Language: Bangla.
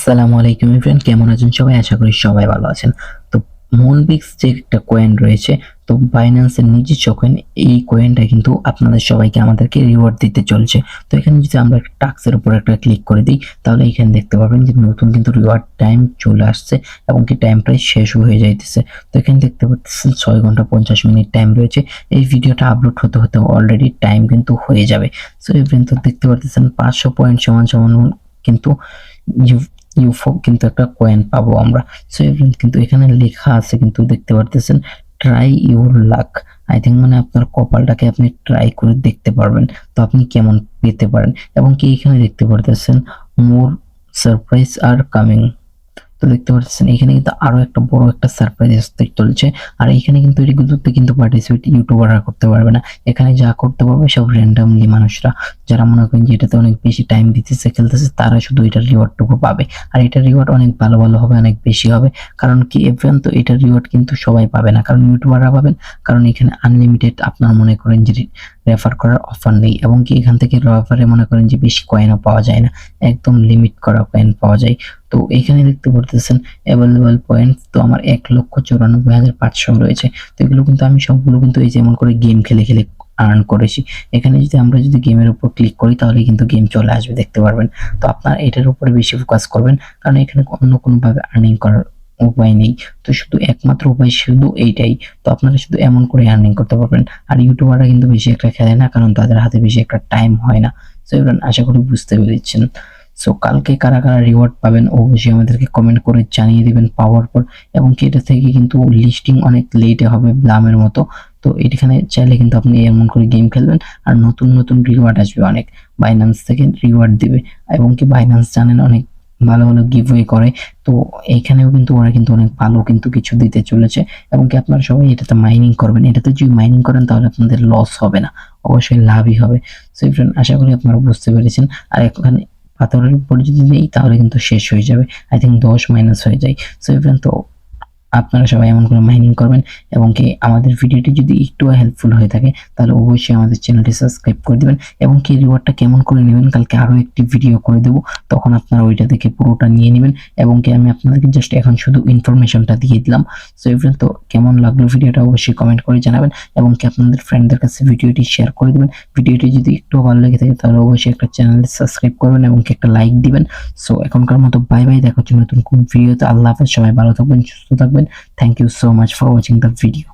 আসসালামু আলাইকুম ফ্রেন্ড কেমন আছেন সবাই? আশা করি সবাই ভালো আছেন। তো মনবিক্স যে একটা কয়েন রয়েছে, তো বাইন্যান্সের নিজস্ব কয়েন এই কয়েনটা কিন্তু আপনাদের সবাইকে আমাদেরকে রিওয়ার্ড দিতে চলছে। তো এখানে যদি আমরা টাক্সের উপর একটা ক্লিক করে দিই, তাহলে এখানে দেখতে পারবেন যে নতুন কিন্তু রিওয়ার্ড টাইম চলে আসছে এবং কি টাইম প্রায় শেষ হয়ে যাইতেছে। তো এখানে দেখতে পাচ্ছেন ছয় ঘণ্টা পঞ্চাশ মিনিট টাইম রয়েছে। এই ভিডিওটা আপলোড হতে হতে অলরেডি টাইম কিন্তু হয়ে যাবে। সো এই পর্যন্ত দেখতে পাচ্ছেন পাঁচশো পয়েন্ট সমান সমান কিন্তু ইউফো কিন্তু একটা কয়েন পাবো আমরা। সো কিন্তু এখানে লেখা আছে কিন্তু দেখতে পারতেছেন try your luck I think মানে আপনার কপালটাকে আপনি ট্রাই করে দেখতে পারবেন, তো আপনি কেমন পেতে পারেন। এবং কি এখানে দেখতে পারতেছেন মোর সারপ্রাইজ আর কামিং তো দেখতে পাচ্ছেন এখানে কিন্তু আরও একটা বড় একটা সারপ্রাইজ চলছে। আর এখানে কিন্তু এগুলোতে কিন্তু পার্টিসিপেট ইউটিউবাররা করতে পারবে না। এখানে যা করতে পারবে সব র্যান্ডামলি মানুষরা। যারা মনে করেন যে এটাতে অনেক বেশি টাইম দিতেছে, খেলতেছে, তারা শুধু এটার রিওয়ার্ডটুকু পাবে। আর এটার রিওয়ার্ড অনেক ভালো ভালো হবে, অনেক বেশি হবে। কারণ কি এভেন তো এটার রিওয়ার্ড কিন্তু সবাই পাবে না। কারণ ইউটিউবাররা পাবেন, কারণ এখানে আনলিমিটেড আপনার মনে করেন যে রেফার করার অফার নেই এবং কি এখান থেকে রেফারে মনে করেন যে বেশি কয়েনও পাওয়া যায় না, একদম লিমিট করা কয়েন পাওয়া যায়। তো এখানে দেখতে পারতেছেন অ্যাভেলেবল পয়েন্ট তো আমার এক লক্ষ চুরানব্বই হাজার পাঁচশো রয়েছে। তো এগুলো কিন্তু আমি সবগুলো কিন্তু এই যেমন করে গেম খেলে খেলে আর্ন করেছি। এখানে যদি আমরা যদি গেমের উপর ক্লিক করি তাহলে কিন্তু গেম চলে আসবে, দেখতে পারবেন। তো আপনার এটার উপরে বেশি ফোকাস করবেন, কারণ এখানে অন্য কোনোভাবে আর্নিং করার উপায় নেই। তো শুধু একমাত্র উপায় শুধু এইটাই। তো আপনারা শুধু এমন করে আর্নিং করতে পারবেন। আর ইউটিউবাররা কিন্তু বেশি একটা খেলে না, কারণ তাদের হাতে বেশি একটা টাইম হয় না। সো এবার আশা করি বুঝতে পেরেছেন। সো কালকে কারা কারা রিওয়ার্ড পাবেন, অবশ্যই আমাদেরকে কমেন্ট করে জানিয়ে দেবেন পাওয়ার পর এবং কি এটা থেকে কিন্তু লিস্টিং অনেক লেটে হবে ব্লামের মতো। তো এখানে চাইলে কিন্তু আপনি এমন করে গেম খেলবেন। আর নতুন নতুন রিওয়ার্ড আসবে অনেক। বাইন্যান্স থেকে রিওয়ার্ড দিবে। এবং কি বাইন্যান্স জানেন অনেক ভালো ভালো গিভওয়ে করে। তো এখানেও কিন্তু ওরা কিন্তু অনেক ভালো কিন্তু কিছু দিতে চলেছে। এবং কি আপনারা সবাই এটাতে মাইনিং করবেন? এটাতে যদি মাইনিং করেন তাহলে আপনাদের লস হবে না। অবশ্যই লাভই হবে। সো ফ্রেন্ড আশা করি আপনারা বুঝতে পেরেছেন। আর এখানে পাথরের উপরে যদি নেই তাহলে কিন্তু শেষ হয়ে যাবে। আই থিঙ্ক দশ মাইনাস হয়ে যায়। সো ফ্রেন্ড তো আপনারা সবাই এমন করে মাইনিং করবেন এবং কি আমাদের ভিডিওটি যদি একটু হেল্পফুল হয়ে থাকে, তাহলে অবশ্যই আমাদের চ্যানেলটি সাবস্ক্রাইব করে দিবেন এবং কি রিওয়ার্ডটা কেমন করে নেবেন, কালকে আরও একটি ভিডিও করে দেবো, তখন আপনারা ওইটা দেখে পুরোটা নিয়ে নেবেন এবং কি আমি আপনাদেরকে জাস্ট এখন শুধু ইনফরমেশনটা দিয়ে দিলাম। সো এভরিন তো কেমন লাগল ভিডিওটা অবশ্যই কমেন্ট করে জানাবেন এবং কি আপনাদের ফ্রেন্ডদের কাছে ভিডিওটি শেয়ার করে দিবেন। ভিডিওটি যদি একটু ভালো লেগে থাকে, তাহলে অবশ্যই একটা চ্যানেল সাবস্ক্রাইব করবেন এবং কি একটা লাইক দিবেন। সো এখনকার মতো বাই বাই দেখা হচ্ছে নতুন কোন ভিডিওতে আল্লাহ হাফেজ, সবাই ভালো থাকবেন, সুস্থ থাকবেন thank you so much for watching the video